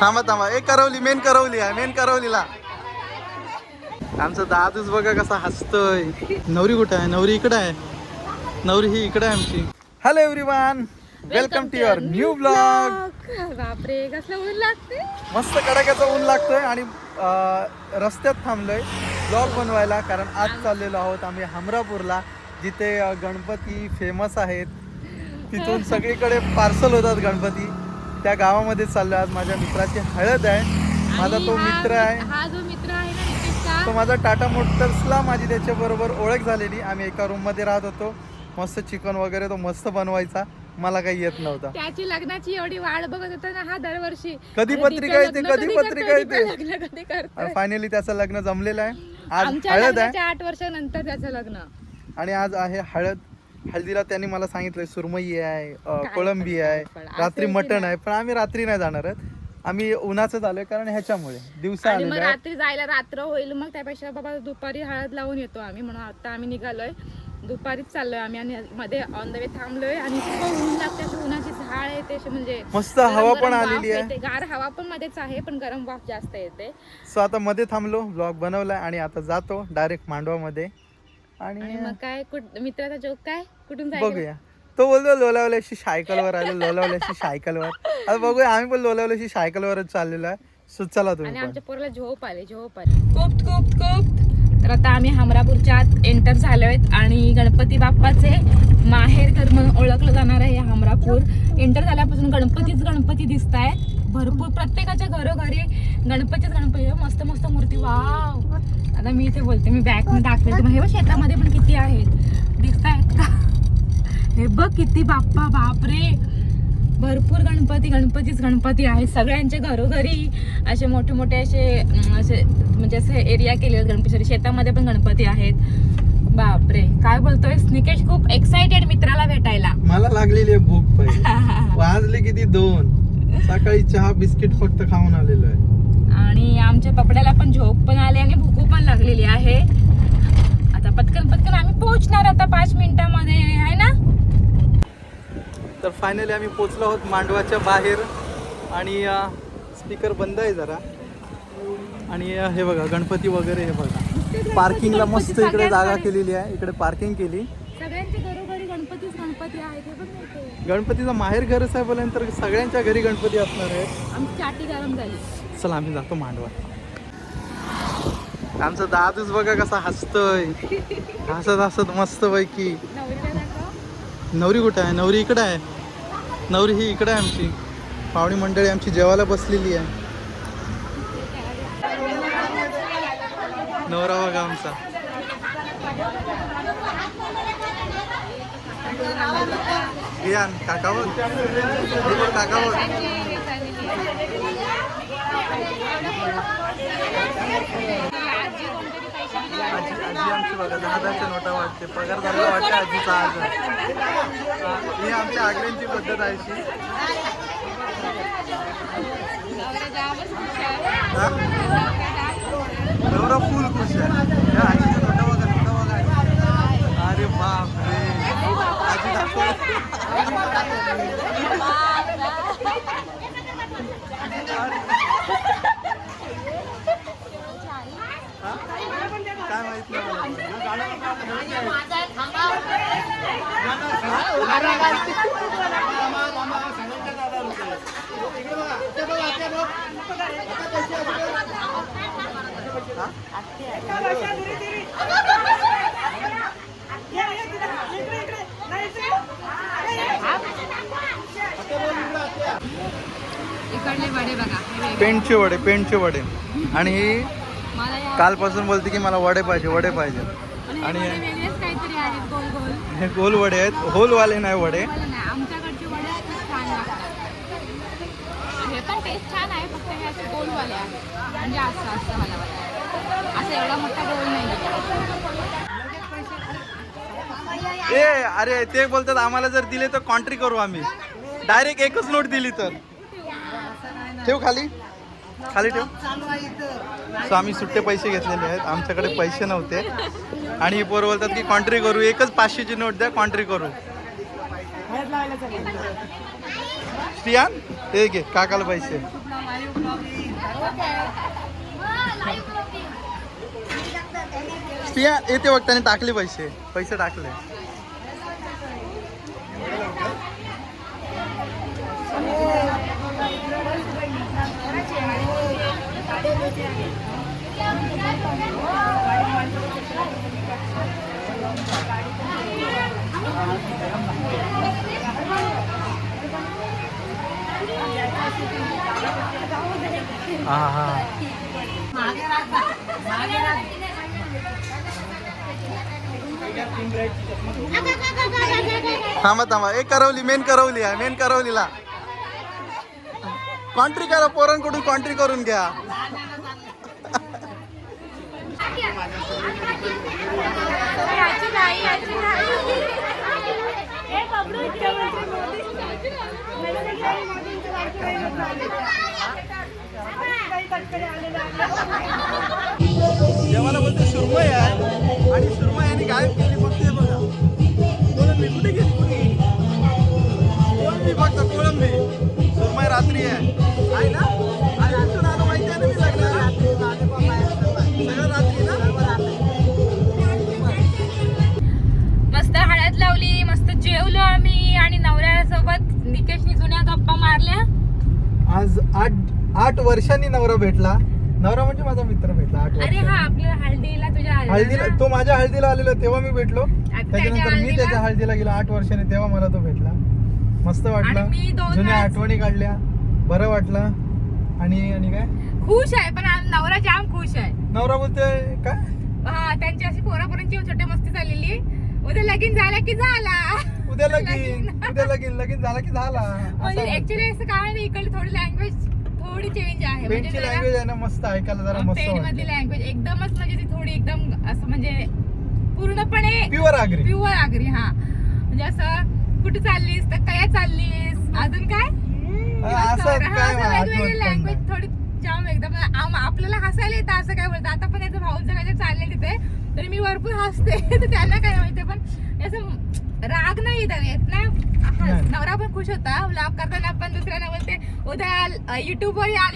थांबा थांबा. एक करवली मेन करवली आहे मेन करवलीला. आमचं दादूच बघा कसा हसतोय. नवरी कुठे आहे? नवरी इकडे आहे. नवरी ही इकडे आहे आमची. Hello everyone welcome to your new blog बापरे कसलं ऊन लागते मस्त कडाक्याचं ऊन लागतोय आणि रस्त्यात थांबलोय ब्लॉग बनवायला कारण आज चाललेलो आहोत आम्ही हमरापूरला जिथे गणपती फेमस आहेत. तिथून सगळीकडे पार्सल होतात गणपती. त्या गावामध्ये चाललोय. आज माझ्या मित्राची हळद आहे. माझा तो मित्र आहे. हा जो मित्र आहे ना नितीशचा तो माझा टाटा मोटर्सला माझी त्याच्याबरोबर ओळख झालेली. आम्ही एका रूममध्ये राहत होतो. मस्त चिकन वगैरे तो मस्त बनवायचा. मला काही येत नव्हता. त्याची लग्नाची एवढी वाट बघत होता ना हा दरवर्षी. कधी पत्रिका येते, कधी पत्रिका येते? फायनली त्याचं लग्न जमलेलं आहे. आज हळद आहे. आठ वर्षानंतर त्याचं लग्न. आणि आज आहे हळद. हळदीला त्यांनी मला सांगितलंय सुरमई आहे कोळंबी आहे रात्री मटण? आहे पण आम्ही रात्री नाही जाणार आहेत. आम्ही उन्हाचं झालोय कारण ह्याच्यामुळे दिवसा आणि मग रात्री जायला रात्र होईल मग त्यापेक्षा बाबा दुपारी हळद लावून येतो आम्ही. म्हणून आता आम्ही निघालोय. दुपारीच चाललोय आम्ही आणि मध्ये ऑन द वे थांबलोय आणि ऊन लागते उन्हाची झाड येते अशी म्हणजे मस्त हवा पण आलेली आहे. गार हवा पण मध्येच आहे पण गरम वाफ जास्त येते. सो आता मध्ये थांबलो ब्लॉग बनवलाय आणि आता जातो डायरेक्ट मांडवामध्ये. आणि मग काय कुठ मित्राचा जोक काय? कुठून जायचं बघूया. तो बोलतो लोलावल्याशी सायकलवर आलो लोलावल्याशी सायकलवर. आता बघूया आम्ही पण लोलावल्याशी सायकलवरच चाललेलो आहे. सो चला आणि तुम्ही पण. आमच्या पोराला झोप आले झोप आली. कोप्त कोप्त कोप्त. तर आता आम्ही हमरापूरच्या आत एंटर झालो आहेत आणि गणपती बाप्पाचे माहेर घर म्हणून ओळखलं जाणार आहे हमरापूर. एंटर झाल्यापासून गणपतीच गणपती दिसत आहेत भरपूर प्रत्येकाच्या घरोघरी गणपतीच गणपती. मस्त मस्त मूर्ती. वाव. आता मी इथे बोलते मी बॅगमध्ये दाखवते तुम्हाला. हे बघ शेतामध्ये पण किती आहेत. दिसत आहेत का? हे बघ किती बाप्पा बापरे. भरपूर गणपती गणपतीच गणपती आहेत. सगळ्यांच्या घरोघरी असे मोठे मोठे असे असे म्हणजे असे एरिया केले गणपतीसाठी शेतामध्ये पण गणपती आहेत. बापरे. काय बोलतोय निकेश खूप एक्साइटेड मित्राला भेटायला. मला लागलेली आहे भूक वाजले किती दोन. सकाळी चहा बिस्किट फक्त खाऊन आलेलो आहे. आणि आमच्या पपड्याला पण झोप पण आली आणि भूक पण लागलेली आहे. आता पटकन पटकन आम्ही पोहोचणार आता पाच मिनिटामध्ये आहे ना? तर फायनली आम्ही पोचलो आहोत मांडवाच्या बाहेर. आणि स्पीकर बंद आहे जरा. आणि हे बघा गणपती वगैरे हे बघा. पार्किंगला मस्त इकडे जागा केलेली आहे. इकडे पार्किंग केली. गणपतीच माहेर घरच आहे बोलल्यानंतर सगळ्यांच्या घरी गणपती असणार आहेत. चला आम्ही जातो मांडवा. आमचं दादूच बघा कसा हसतोय. हसत हसत मस्त पैकी नवरी कुठं आहे? नवरी इकडं आहे. नवरी ही इकडं आहे आमची. पाहुणी मंडळी आमची जेवायला बसलेली आहे. नवरा बघा आमचा. काका बघ काका बघ. आजी आमची बघा दहा दहाच्या नोटा वाटते पगार झाला वाटते आजीचा आज हा, ही आमच्या आग्र्यांची पद्धत आहे अशी? नवरा फुल खुश आहे. आजीच्या नोटा बघा नोटा बघा. अरे बाप रे आजी दाखव काय माहीत नाही मला. इकडले वडे बघा. पेंटचे वडे पेंटचे वडे. आणि ही मला या कालपासून बोलते की मला वडे पाहिजे वडे पाहिजे. आणि हे गोल गोल. गोल वडे आहेत. होलवाले नाही वडे. म्हणजे ए अरे ते बोलतात आम्हाला जर दिले तर कॉन्ट्री करू आम्ही. डायरेक्ट एकच नोट दिली तर. ठेव खाली. खाली ठेव. सो आम्ही सुट्टे पैसे घेतलेले आहेत. आमच्याकडे पैसे नव्हते. आणि पोर बोलतात की कॉन्ट्री करू. एकच पाचशेची नोट द्या कॉन्ट्री करू. प्रियान ते घे काकाला पैसे. स्त्रिया येते बघ टाकले पैसे. पैसे टाकले. थांबा थांबा. एक करवली मेन करवली आहे मेन करवलीला. कॉन्ट्री करा पोरांकडून कॉन्ट्री करून घ्या. याची बोलते सुरमय आहे. आणि सुरमई यांनी गायब केली. आज आठ आठ वर्षांनी नवरा भेटला. नवरा म्हणजे माझा मित्र भेटला आठ अरे हा वर्षांनी आपल्या हळदीला तुझ्या आलेला हळदीला ना? तो माझ्या हळदीला आलेला तेव्हा मी भेटलो. त्याच्या त्याच्यानंतर मी हळदीला? त्याच्या हळदीला गेलो आठ वर्षांनी तेव्हा मला तो भेटला. मस्त वाटलं. आणि मी दोन जुन्या वेळेस- आठवणी काढल्या. बरं वाटलं. आणि आणि काय? खुश आहे पण नवरा जाम खुश आहे. नवरा बोलते काय? हा त्यांची अशी पोरापोरांची छोटे मस्ती चाललेली. उद्या लगीन झाला की झाला. उद्या लगीन उद्या लगीन लगीन झाला की झाला. म्हणजे ऍक्च्युली असं काय नाही इकडे थोडी लँग्वेज थोडी चेंज आहे. म्हणजे पेनची लँग्वेज आहे ना मस्त ऐकायला जरा मस्त पेन मधली लँग्वेज एकदमच म्हणजे ती थोडी एकदम असं म्हणजे पूर्णपणे प्युअर आगरी प्युअर आगरी हा. म्हणजे असं कुठे चाललीस तर काय चाललीस? अजून काय? लँग्वेज. थोडी जाम एकदम. आपल्याला हसायला येतं असं काय बोलतं आता पण याचं भाऊचं काय चालले तिथे तरी मी भरपूर हसते. तर त्यांना काय माहिती पण असं राग नाही येत येत ना हा. नवरा पण खुश होता. ब्लॉग करताना पण दुसऱ्याला बोलते उद्या याल युट्यूबवर याल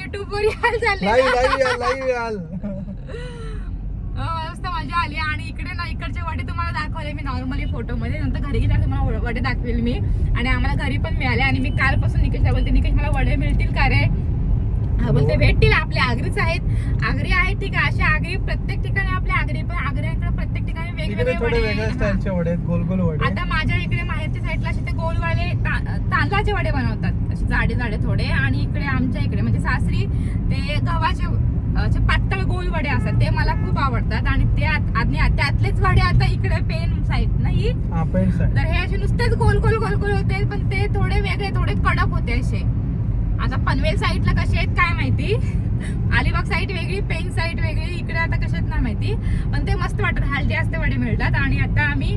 लाईव्ह लाईव्ह याल. अं, मस्त मजा आली. आणि इकडे ना इकडचे वडे तुम्हाला दाखवले मी नॉर्मली फोटोमध्ये नंतर घरी गेल्यावर तुम्हाला वड- दाखवेल मी. आणि आम्हाला घरी पण मिळाले. आणि मी कालपासून निकेशला बोलते निकेश मला वडे मिळतील का रे? हा बोलते भेटतील आपले आगरीच आहेत. आगरी आहेत ठीक आहे. अशा आगरी प्रत्येक ठिकाणी आपल्या आगरी पण आगऱ्यांकडे प्रत्येक ठिकाणी वेगवेगळे थोडे वडे वेगळ्या. स्टाईलचे वडे आहेत गोल गोल वडे आता माझ्या इकडे माहेरच्या साईडला असे ते गोलवाले ता- तांदळाचे वडे बनवतात. असे जाडे जाडे थोडे. आणि इकडे आमच्या इकडे म्हणजे सासरी ते गव्हाचे असे पातळ गोल वडे असतात. ते मला खूप आवडतात. आणि ते आत- आणि त्यातलेच वडे आता इकडे पेन साईड नाही. हा पेंट साईड. तर हे असे नुसतेच गोल गोल गोल गोल होते. पण ते थोडे वेगळे थोडे कडक होते असे. आता पनवेल साईडला कसे आहेत काय माहिती? अलिबाग साईड वेगळी पेन साईड वेगळी इकडे आता कशात नाही माहिती. पण ते मस्त वाटत हळदी असते वडे मिळतात. आणि आता आम्ही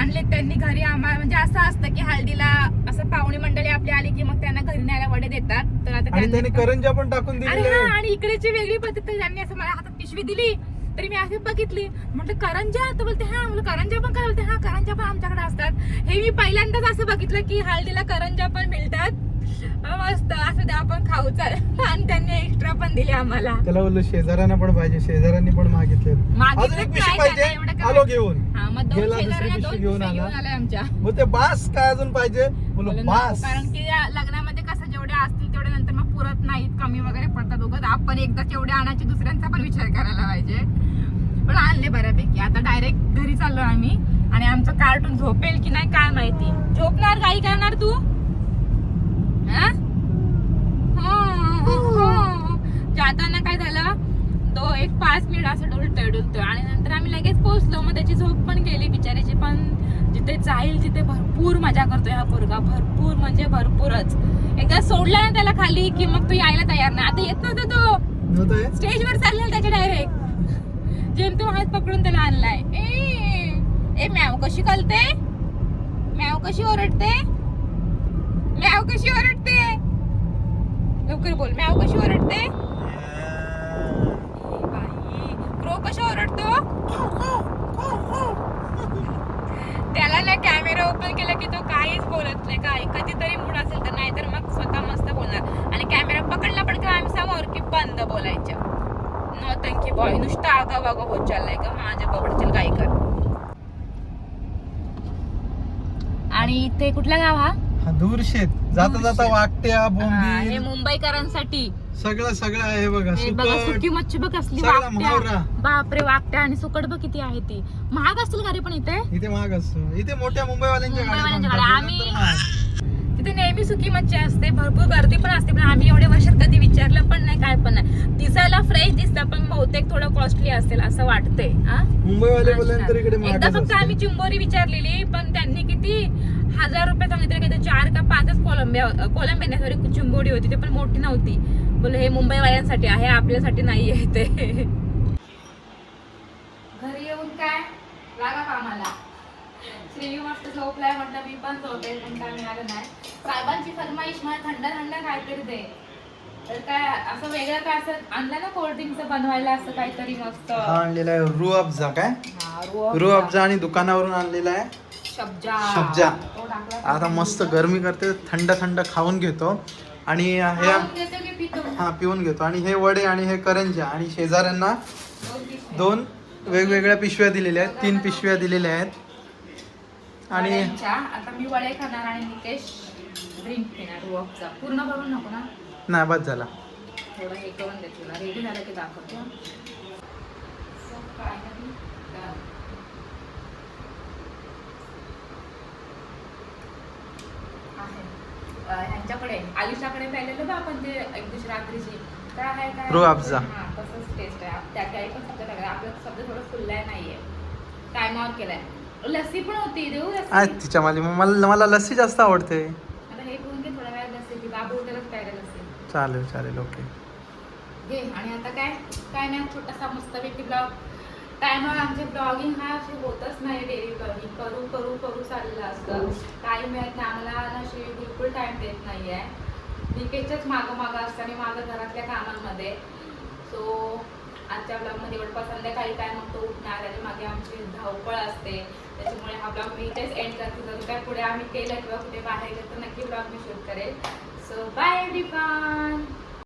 आणले त्यांनी घरी आम्हाला म्हणजे असं असतं की हळदीला असं पाहुणे मंडळी आपली आली की मग त्यांना घरी न्यायला वडे देतात. तर आता त्यांनी करंजा पण टाकून हा आणि इकडेची वेगळी पद्धत. त्यांनी असं मला हातात पिशवी दिली तरी मी अशी बघितली. म्हटलं करंजा? तर बोलते हा. म्हणलं करंजा पण काय? बोलते हा करंजा पण आमच्याकडे असतात. हे मी पहिल्यांदाच असं बघितलं की हळदीला करंजा पण मिळतात. मस्त. असं द्या आपण खाऊ. चाल. आणि त्यांनी एक्स्ट्रा पण दिले आम्हाला. त्याला बोललो शेजाऱ्यांना पण पाहिजे. शेजाऱ्यांनी पण मागितले मागितलं अजून एक नाही, पिशवी त्यांना एवढं पाहिजे काय आलो घेऊन. हा मग दोन गेला दुसरी शेजाऱ्यांना पिशवी दोन घेऊन पिशव्या आला. घेऊन आलाय आमच्या बोलते बास काय अजून पाहिजे? बोलले, बास. कारण की या लग्नामध्ये कसं जेवढे असतील तेवढे नंतर मग पुरत नाहीत. कमी वगैरे पडतात उगाच. आपण एकदा तेवढे आणायचे दुसऱ्यांचा पण विचार करायला पाहिजे. पण आणले बऱ्यापैकी. आता डायरेक्ट घरी चाललो आम्ही. आणि आमचं कार्टून झोपेल की नाही काय माहिती. झोपणार काही करणार तू. जाताना काय झालं? तो एक पाच मिनिट असं डुलतोय डुलतोय आणि नंतर आम्ही लगेच पोहोचलो. मग त्याची झोप पण गेली बिचाऱ्याची पण जिथे जाईल तिथे भरपूर मजा करतोय हा पोरगा. भरपूर म्हणजे भरपूरच. एकदा सोडला ना त्याला खाली की मग तो यायला तयार नाही. आता येत नव्हता तो? स्टेजवर चाललेला त्याच्या डायरेक्ट. जेमतेम हात पकडून त्याला आणलाय. ए ए म्याव कशी कलते म्याव कशी ओरडते? म्याव कशी ओरडते? लवकर बोल म्याव कशी ओरडते? क्रो कशा ओरडतो? त्याला ना कॅमेरा ओपन केला की तो काहीच बोलत नाही. काय कधीतरी मूड असेल तर नाहीतर मग स्वतः मस्त बोलणार. आणि कॅमेरा पकडला पण काय आम्ही बॉय नुसतं आगा वागा होत चाललाय का माझ्या बबडतील काय कर. आणि इथे कुठला गाव हा? दूर शेत. जाता जाता वाकट्या हा, बोंबील. मुंबईकरांसाठी. सगळं सगळं आहे बघा हे बघा सुकट सुकी मच्छी बघ असली सगळा महावरा. वाकट्या बापरे वाकट्या आणि सुकट बघ किती आहे ती. महाग असतील गाडी पण इथे? इथे महाग असतो. इथे मोठ्या मुंबईवाल्यांच्या गाड्या मुंबईवाल्यांच्या थांबतात. गाड्या. आम्ही- नंतर महाग. तिथे नेहमी सुकी मच्छी असते. भरपूर गर्दी पण असते. पण आम्ही एवढे वर्षात कधी विचारलं पण नाही काय पण नाही. दिसायला फ्रेश दिसतं पण बहुतेक थोडं कॉस्टली असेल असं वाटतंय. हा? मुंबईवाले बोलल्यानंतर इकडे एकदा महागच फक्त असतं. आम्ही चिंबोरी विचारलेली पण त्यांनी किती हजार रुपये सांगितले काही तर चार का पाचच कोलंबिया कोलंबिया सॉरी चिंबोरी होती. ते पण मोठी नव्हती. बोल हे मुंबईवाल्यांसाठी आहे आपल्यासाठी नाही आहे ते. घरी येऊन काय? लागा कामाला. श्रेयू मस्त झोपलाय म्हटलं मी पण झोपेल पण काय मिळालं नाही. साहेबांची फरमाईश मला थंड थंड काहीतरी दे. तर काय असं वेगळं काय असं आणलं ना कोल्ड्रिंकचं बनवायला असं काहीतरी मस्त? हा आणलेला आहे. रू अफजा काय? हा, रू अफजा आणि दुकानावरून आणलेला आहे. शब्जा. आता मस्त गरमी करते थंड थंड खाऊन घेतो. आणि हे? हा पिऊन घेतो. आणि हे वडे आणि हे करंजा आणि शेजाऱ्यांना दोन वेगवेगळ्या पिशव्या दिलेल्या आहेत. तीन पिशव्या दिलेल्या आहेत. आणि वड्यांच्या. आता मी वडे खाणार आणि निकेश ड्रिंक पिणार रुअफचा पूर्ण भरून नको ना? नाही बस झाला. थोडं हे करून दे तुला. रेडी झालं की दाखवतो So, finally done. आहे. अं, ह्यांच्याकडे आयुषाकडे प्यायलेलं बा आपण ते एक दिवशी रात्रीची काय आहे काय. हा तसंच टेस्ट आहे. त्या काही पण शब्द टाकला आपलं शब्द थोडं फुललाय नाहीये. टायमावर केलाय. लस्सी पण होती देऊ तिच्या माझी मला मला लस्सी जास्त आवडते. आता हे पिऊन घे थोड्या वेळात लस्सी की बाबू उद्यालाच प्यायला लस्सी? चालेल चालेल ओके. घे आणि आता काय? काय नाही छोटासा मस्तपैकी ब्लॉग. टायमावर आमचे ब्लॉगिंग हा असे होतच करू करू करू चाललेलं असतं. टाईम मिळत नाही. आम्हाला ना श्री बिलकुल टाईम देत नाही आहे निकेशच्याच मागं मागं असतं आणि मागं घरातल्या कामांमध्ये. सो आजच्या ब्लॉगमध्ये एवढं संध्याकाळी काय मग तो उठणार त्याच्यामागे आमची धावपळ असते. त्याच्यामुळे हा ब्लॉग मी इथेच एंड करते. जर काय पुढे आम्ही केलं किंवा कुठे बाहेर गेलं तर नक्की ब्लॉग मी शूट करेल. So bye everyone